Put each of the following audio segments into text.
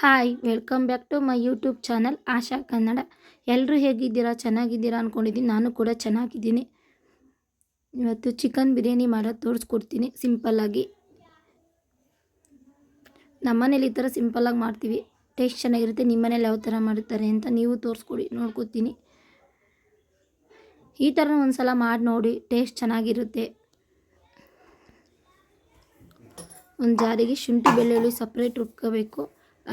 Hi welcome back to my YouTube channel Asha Kannada ಎಲ್ಲರೂ ಹೇಗಿದ್ದೀರಾ? ಚೆನ್ನಾಗಿದ್ದೀರಾ ಅಂದ್ಕೊಂಡಿದ್ದೀನಿ ನಾನು ಕೂಡ ಚೆನ್ನಾಗಿದ್ದೀನಿ. ಇವತ್ತು ಚಿಕನ್ ಬಿರಿಯಾನಿ ಮಾಡೋದು ತೋರಿಸ್ಕೊಡ್ತೀನಿ ಸಿಂಪಲ್ಲಾಗಿ ನಮ್ಮನೇಲಿ ಈ ಥರ ಸಿಂಪಲ್ಲಾಗಿ ಮಾಡ್ತೀವಿ. ಟೇಸ್ಟ್ ಚೆನ್ನಾಗಿರುತ್ತೆ. ನಿಮ್ಮ ಮನೇಲಿ ಯಾವ ಥರ ಮಾಡ್ತಾರೆ ಅಂತ ನೀವು ತೋರಿಸ್ಕೊಡಿ, ನೋಡ್ಕೊತೀನಿ. ಈ ಥರ ಒಂದು ಸಲ ಮಾಡಿ ನೋಡಿ ಟೇಸ್ಟ್ ಚೆನ್ನಾಗಿರುತ್ತೆ. ಒಂದು ಜಾರಿಗೆ ಶುಂಠಿ ಬೆಳ್ಳುಳ್ಳಿ ಸಪ್ರೇಟ್ ರುಬ್ಕೋಬೇಕು.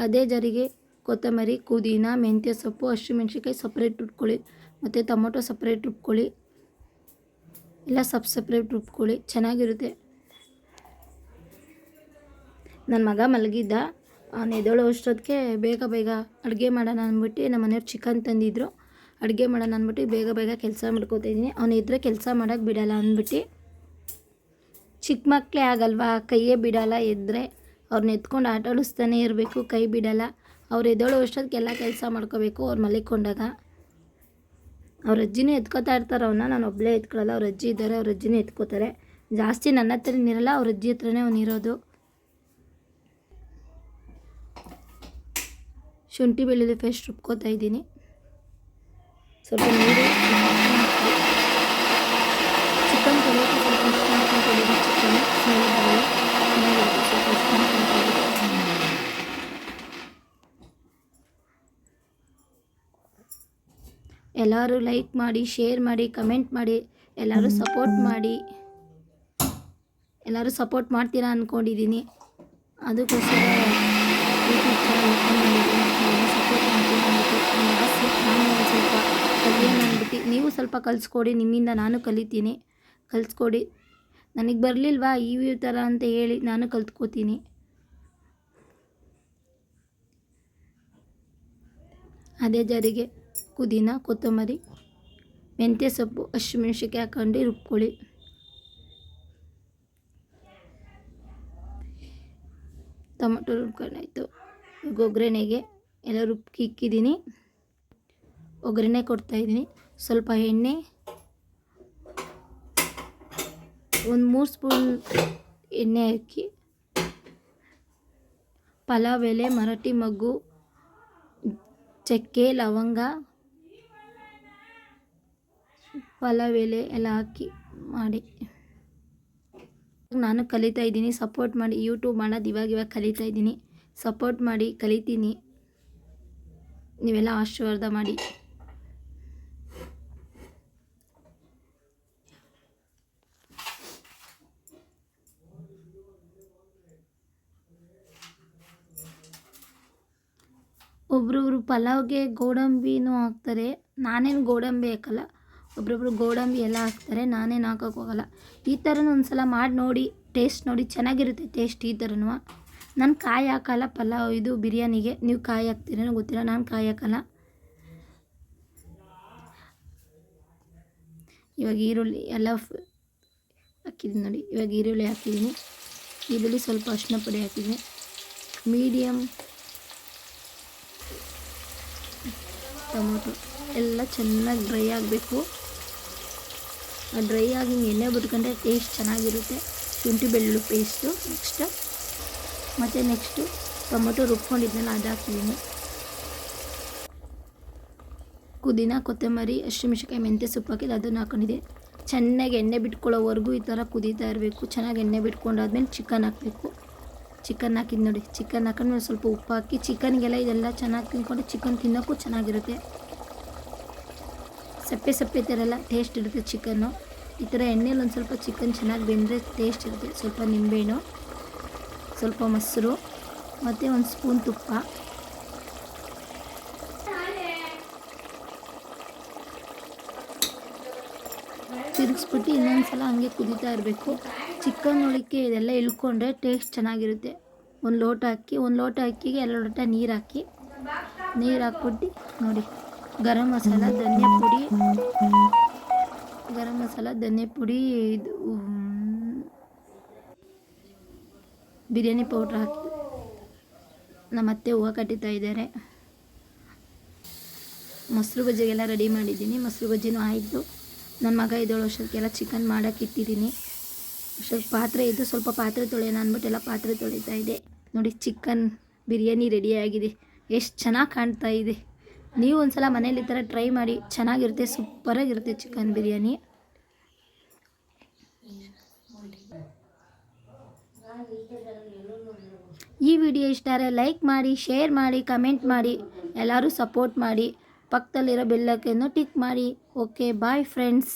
ಅದೇ ಜರಿಗೆ ಕೊತ್ತಂಬರಿ, ಪುದೀನ, ಮೆಂತ್ಯ ಸೊಪ್ಪು, ಹಸಿಮೆಣ್ಸಿನ್ಕಾಯಿ ಸಪ್ರೇಟ್ ರುಬ್ಕೊಳ್ಳಿ ಮತ್ತು ಟೊಮೊಟೊ ಸಪ್ರೇಟ್ ರುಬ್ಕೊಳ್ಳಿ ಎಲ್ಲ ಸಪ್ ಸಪ್ರೇಟ್ ರುಬ್ಕೊಳ್ಳಿ ಚೆನ್ನಾಗಿರುತ್ತೆ. ನನ್ನ ಮಗ ಮಲಗಿದ್ದ. ಅವನು ಅಷ್ಟೊತ್ತಿಗೆ ಬೇಗ ಬೇಗ ಅಡುಗೆ ಮಾಡೋಣ ಅಂದ್ಬಿಟ್ಟು ನಮ್ಮ ಮನೆಯವ್ರು ಚಿಕನ್ ತಂದಿದ್ರು. ಅಡುಗೆ ಮಾಡೋಣ ಅಂದ್ಬಿಟ್ಟು ಬೇಗ ಬೇಗ ಕೆಲಸ ಮಾಡ್ಕೋತಿದ್ದೀನಿ ಅವನು ಇದ್ದರೆ ಕೆಲಸ ಮಾಡೋಕ್ಕೆ ಬಿಡೋಲ್ಲ ಅಂದ್ಬಿಟ್ಟು ಚಿಕ್ಕ ಮಕ್ಕಳೇ ಆಗಲ್ವಾ? ಕೈಯೇ ಬಿಡೋಲ್ಲ ಎದ್ದರೆ ಅವ್ರನ್ನ ಎತ್ಕೊಂಡು ಆಟ ಆಡಿಸ್ತಾನೆ ಇರಬೇಕು, ಕೈ ಬಿಡಲ್ಲ. ಅವ್ರು ಎದ್ದೇಳೋ ಅಷ್ಟೊತ್ತಿಗೆಲ್ಲ ಕೆಲಸ ಮಾಡ್ಕೋಬೇಕು ಅವ್ರು ಮಲಿಕೊಂಡಾಗ. ಅವ್ರ ಅಜ್ಜಿನೇ ಎತ್ಕೋತಾ ಇರ್ತಾರೆ ಅವನ್ನ ನಾನು ಒಬ್ಬಳೇ ಎತ್ಕೊಳ್ಳಲ್ಲ ಅವ್ರ ಅಜ್ಜಿ ಇದ್ದಾರೆ, ಅವ್ರ ಅಜ್ಜಿನೇ ಎತ್ಕೋತಾರೆ. ಜಾಸ್ತಿ ನನ್ನ ಹತ್ರನೇ ಇರಲ್ಲ, ಅವ್ರ ಅಜ್ಜಿ ಹತ್ರನೇ ಅವ್ನು ಇರೋದು. ಶುಂಠಿ ಬೆಳ್ಳುಳ್ಳಿ ಪೇಸ್ಟ್ ರುಬ್ಕೋತಾ ಇದ್ದೀನಿ. ಸ್ವಲ್ಪ ನೀರು ಚಿಕನ್ ತೊಳೆಯೋಕೆ ಸ್ವಲ್ಪ ಉಪ್ಪು ಹಾಕ್ಕೊಂಡು ತೊಳೆದು ಚಿಕನ್ ಸ್ಮೆಲ್ ಬರಲ್ಲ ಚೆನ್ನಾಗಿರುತ್ತೆ ಸ್ವಲ್ಪ ಉಪ್ಪು ಹಾಕ್ಕೊಂಡು ತೊಳೆದು. ಎಲ್ಲರೂ ಲೈಕ್ ಮಾಡಿ ಶೇರ್ ಮಾಡಿ ಕಮೆಂಟ್ ಮಾಡಿ, ಎಲ್ಲರೂ ಸಪೋರ್ಟ್ ಮಾಡಿ. ಎಲ್ಲರೂ ಸಪೋರ್ಟ್ ಮಾಡ್ತೀರಾ ಅಂದ್ಕೊಂಡಿದ್ದೀನಿ ಅದಕ್ಕೋಸ್ಕರ ನೀವು ಸ್ವಲ್ಪ ಕಲಿಸ್ಕೊಡಿ, ನಿಮ್ಮಿಂದ ನಾನು ಕಲಿತೀನಿ. ಕಲಿಸ್ಕೊಡಿ. ನನಗೆ ಬರಲಿಲ್ವಾ ಈ ಥರ ಅಂತ ಹೇಳಿ ನಾನು ಕಲ್ತ್ಕೋತೀನಿ. ಅದೇ ಜಾರಿಗೆ. ಪುದೀನ ಕೊತ್ತಂಬರಿ, ಮೆಂತ್ಯ ಸೊಪ್ಪು ಹಸಿಮೆಣ್ಸಿನ್ಕಾಯಿ ಹಾಕೊಂಡು ರುಬ್ಕೊಳ್ಳಿ. ಟೊಮೊಟೊ ರುಬ್ಕೊಂಡಾಯ್ತು. ಈಗ ಒಗ್ಗರಣೆಗೆ ಎಲ್ಲ ರುಬ್ಕಿ ಇಕ್ಕಿದ್ದೀನಿ. ಒಗ್ಗರಣೆ ಕೊಡ್ತಾಯಿದ್ದೀನಿ ಸ್ವಲ್ಪ ಎಣ್ಣೆ, ಒಂದು ಮೂರು ಸ್ಪೂನ್ ಎಣ್ಣೆ ಹಾಕಿ. ಪಲಾವ್ ಎಲೆ, ಮರಾಠಿ ಮಗ್ಗು, ಚಕ್ಕೆ, ಲವಂಗ ಪಲಾವ್ ಎಲೆ ಎಲ್ಲ ಹಾಕಿ ಮಾಡಿ. ನಾನು ಕಲಿತಾ ಇದ್ದೀನಿ ಸಪೋರ್ಟ್ ಮಾಡಿ ಯೂಟ್ಯೂಬ್ ಮಾಡೋದು ಇವಾಗ ಇವಾಗ ಕಲಿತಾ ಇದ್ದೀನಿ. ಸಪೋರ್ಟ್ ಮಾಡಿ, ಕಲಿತೀನಿ. ನೀವೆಲ್ಲ ಆಶೀರ್ವಾದ ಮಾಡಿ. ಒಬ್ರೊಬ್ರು ಪಲಾವ್ಗೆ ಗೋಡಂಬಿನೂ ಹಾಕ್ತಾರೆ. ನಾನೇನು ಗೋಡಂಬಿ ಹಾಕಲ್ಲ. ಒಬ್ರೊಬ್ರು ಗೋಡಂಬಿ ಎಲ್ಲ ಹಾಕ್ತಾರೆ ನಾನೇನು ಹಾಕೋಕೆ ಹೋಗಲ್ಲ. ಈ ಥರನೂ ಒಂದು ಸಲ ಮಾಡಿ ನೋಡಿ ಟೇಸ್ಟ್ ನೋಡಿ, ಚೆನ್ನಾಗಿರುತ್ತೆ ಟೇಸ್ಟ್ ಈ ಥರನೂ. ನಾನು ಕಾಯಿ ಹಾಕಲ್ಲ ಪಲಾವ್ ಇದು ಬಿರಿಯಾನಿಗೆ. ನೀವು ಕಾಯಿ ಹಾಕ್ತೀರೇನೋ ಗೊತ್ತಿಲ್ಲ, ನಾನು ಕಾಯಿ ಹಾಕಲ್ಲ. ಇವಾಗ ಈರುಳ್ಳಿ ಎಲ್ಲ ಹಾಕಿದ್ದೀನಿ ನೋಡಿ. ಇವಾಗ ಈರುಳ್ಳಿ ಹಾಕಿದ್ದೀನಿ. ಈರುಳ್ಳಿ ಸ್ವಲ್ಪ ಅರಿಶಿನ ಪುಡಿ ಹಾಕಿದ್ದೀನಿ. ಮೀಡಿಯಮ್ ಟೊಮೊಟೊ ಎಲ್ಲ ಚೆನ್ನಾಗಿ ಡ್ರೈ ಆಗಬೇಕು. ಡ್ರೈ ಆಗಿ ಹಿಂಗೆ ಎಣ್ಣೆ ಬಿಟ್ಕೊಂಡ್ರೆ ಟೇಸ್ಟ್ ಚೆನ್ನಾಗಿರುತ್ತೆ. ಶುಂಠಿ ಬೆಳ್ಳುಳ್ಳಿ ಪೇಸ್ಟು ನೆಕ್ಸ್ಟ್ ಮತ್ತು ನೆಕ್ಸ್ಟು ಟೊಮೊಟೊ ರುಬ್ಕೊಂಡಿದ್ದೆಲ್ಲ ಅದು ಹಾಕಿದ್ದೀನಿ ಪುದೀನ, ಕೊತ್ತಂಬರಿ ಹಸಿಮೆಣ್ಸಿನ್ಕಾಯಿ ಮೆಂತ್ಯ ಸೊಪ್ಪು ಹಾಕಿದ್ದು ಅದನ್ನು ಹಾಕೊಂಡಿದೆ ಚೆನ್ನಾಗಿ ಎಣ್ಣೆ ಬಿಟ್ಕೊಳ್ಳೋವರೆಗೂ ಈ ಥರ ಕುದೀತಾ ಇರಬೇಕು. ಚೆನ್ನಾಗಿ ಎಣ್ಣೆ ಬಿಟ್ಕೊಂಡಾದ್ಮೇಲೆ ಚಿಕನ್ ಹಾಕಬೇಕು. ಚಿಕನ್ ಹಾಕಿದ್ದು ನೋಡಿ. ಚಿಕನ್ ಹಾಕೊಂಡ್ಮೇಲೆ ಸ್ವಲ್ಪ ಉಪ್ಪು ಹಾಕಿ ಚಿಕನ್ಗೆಲ್ಲ ಇದೆಲ್ಲ ಚೆನ್ನಾಗಿ ತಿನ್ಕೊಂಡು ಚಿಕನ್ ತಿನ್ನೋಕ್ಕೂ ಚೆನ್ನಾಗಿರುತ್ತೆ. ಸಪ್ಪೆ ಸಪ್ಪೆ ಥರ ಎಲ್ಲ ಟೇಸ್ಟ್ ಇರುತ್ತೆ ಚಿಕನ್ನು ಈ ಥರ ಎಣ್ಣೆಯಲ್ಲಿ ಒಂದು ಸ್ವಲ್ಪ ಚಿಕನ್ ಚೆನ್ನಾಗಿ ಬೆಂದರೆ ಟೇಸ್ಟ್ ಇರುತ್ತೆ. ಸ್ವಲ್ಪ ನಿಂಬೆಹಣ್ಣು, ಸ್ವಲ್ಪ ಮೊಸರು, ಮತ್ತು ಒಂದು ಸ್ಪೂನ್ ತುಪ್ಪ. ತಿರುಗಿಸ್ಬಿಟ್ಟು ಇನ್ನೊಂದು ಸಲ ಹಂಗೆ ಕುದೀತಾ ಇರಬೇಕು. ಚಿಕನ್ ಉಳಿಕೆ ಇದೆಲ್ಲ ಇಳ್ಕೊಂಡ್ರೆ ಟೇಸ್ಟ್ ಚೆನ್ನಾಗಿರುತ್ತೆ. ಒಂದು ಲೋಟ ಅಕ್ಕಿ, ಒಂದು ಲೋಟ ಅಕ್ಕಿಗೆ ಎರಡು ಲೋಟ ನೀರು ಹಾಕಿ. ನೀರು ಹಾಕ್ಬಿಟ್ಟು ನೋಡಿ. ಗರಂ ಮಸಾಲ, ಧನ್ಯ ಪುಡಿ. ಗರಂ ಮಸಾಲ, ಧನ್ಯ ಪುಡಿ, ಇದು ಬಿರಿಯಾನಿ ಪೌಡ್ರ್ ಹಾಕಿ ನಮ್ಮ ಅತ್ತೆ ಹೂವು ಕಟ್ಟುತ್ತಾ ಇದ್ದಾರೆ. ಮೊಸರು ಬಜ್ಜಿಗೆಲ್ಲ ರೆಡಿ ಮಾಡಿದ್ದೀನಿ. ಮೊಸರು ಬಜ್ಜಿನೂ ಆಯಿತು. ನನ್ನ ಮಗ ಇದ್ದೋಳು ಅಷ್ಟೊತ್ತಿಗೆಲ್ಲ ಚಿಕನ್ ಮಾಡೋಕೆ ಇಟ್ಟಿದ್ದೀನಿ. ಅಷ್ಟೊತ್ತು ಪಾತ್ರೆ ಇದ್ದು ಸ್ವಲ್ಪ ಪಾತ್ರೆ ತೊಳೆಯೋಣ ಅಂದ್ಬಿಟ್ಟು ಎಲ್ಲ ಪಾತ್ರೆ ತೊಳಿತಾ ಇದೆ. ನೋಡಿ ಚಿಕನ್ ಬಿರಿಯಾನಿ ರೆಡಿಯಾಗಿದೆ ಎಷ್ಟು ಚೆನ್ನಾಗಿ ಕಾಣ್ತಾ ಇದೆ. ನೀವು ಒಂದ್ಸಲ ಮನೇಲಿ ಈ ಥರ ಟ್ರೈ ಮಾಡಿ, ಚೆನ್ನಾಗಿರುತ್ತೆ, ಸೂಪರಾಗಿರುತ್ತೆ ಚಿಕನ್ ಬಿರಿಯಾನಿ. ಈ ವಿಡಿಯೋ ಇಷ್ಟ ಆದರೆ ಲೈಕ್ ಮಾಡಿ ಶೇರ್ ಮಾಡಿ ಕಮೆಂಟ್ ಮಾಡಿ, ಎಲ್ಲರೂ ಸಪೋರ್ಟ್ ಮಾಡಿ. ಪಕ್ಕದಲ್ಲಿರೋ ಬೆಲ್ಲಕ್ಕನ್ನು ಟಿಕ್ ಮಾಡಿ. Okay bye friends